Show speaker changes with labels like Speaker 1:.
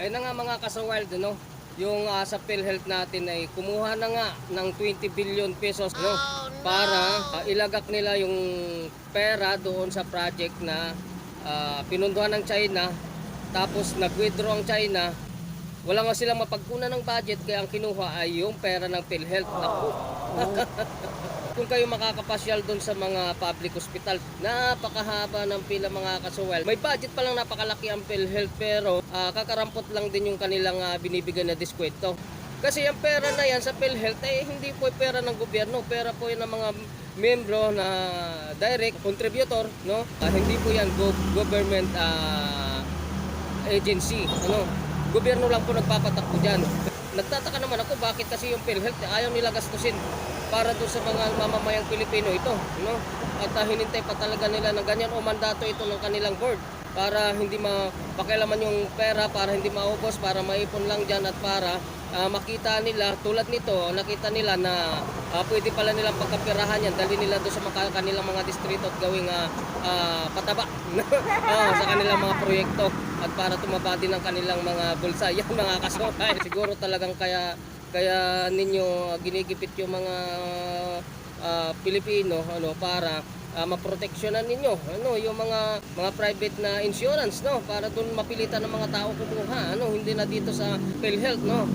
Speaker 1: Ayun na nga mga kasawild, no? Yung ah, sa PhilHealth natin ay kumuha na nga ng 20 billion pesos no? para ah, ilagak nila yung pera doon sa project na ah, pinunduhan ng China tapos nag-withdraw ang China wala nga silang mapagkunan ng budget kaya ang kinuha ay yung pera ng PhilHealth. Naku. Kung kayo makakapasyal doon sa mga public hospital, napakahaba ng pila mga kasuwel. May budget pa lang napakalaki ang PhilHealth pero ah, kakarampot lang din yung kanilang ah, binibigyan na diskwento. Kasi yung pera na yan sa PhilHealth ay hindi po pera ng gobyerno, pera po yan ng mga membro na direct contributor, no? Ah, hindi po yan go- government ah, agency, ano? Gobyerno lang po nagpapatakbo diyan. Nagtataka naman ako bakit kasi yung PhilHealth ayaw nila gastusin para doon sa mga mamamayang Pilipino ito, no? At ah, hinintay pa talaga nila ng ganyan o mandato ito ng kanilang board para hindi mapakialaman yung pera, para hindi maubos, para maipon lang diyan at para ah, makita nila tulad nito, nakita nila na ah, pwede pala nilang pagkapirahan yan, dali nila doon sa mga kanilang mga distrito at gawing ah, ah, pataba Ah, sa kanilang mga proyekto at para tumaba din ang kanilang mga bulsa. Yan mga kasokay. Siguro talagang kaya kaya ninyo ginigipit yung mga ah, Pilipino ano para ah, maproteksyonan ninyo ano yung mga mga private na insurance no para doon mapilitan ng mga tao kumuha ano hindi na dito sa PhilHealth no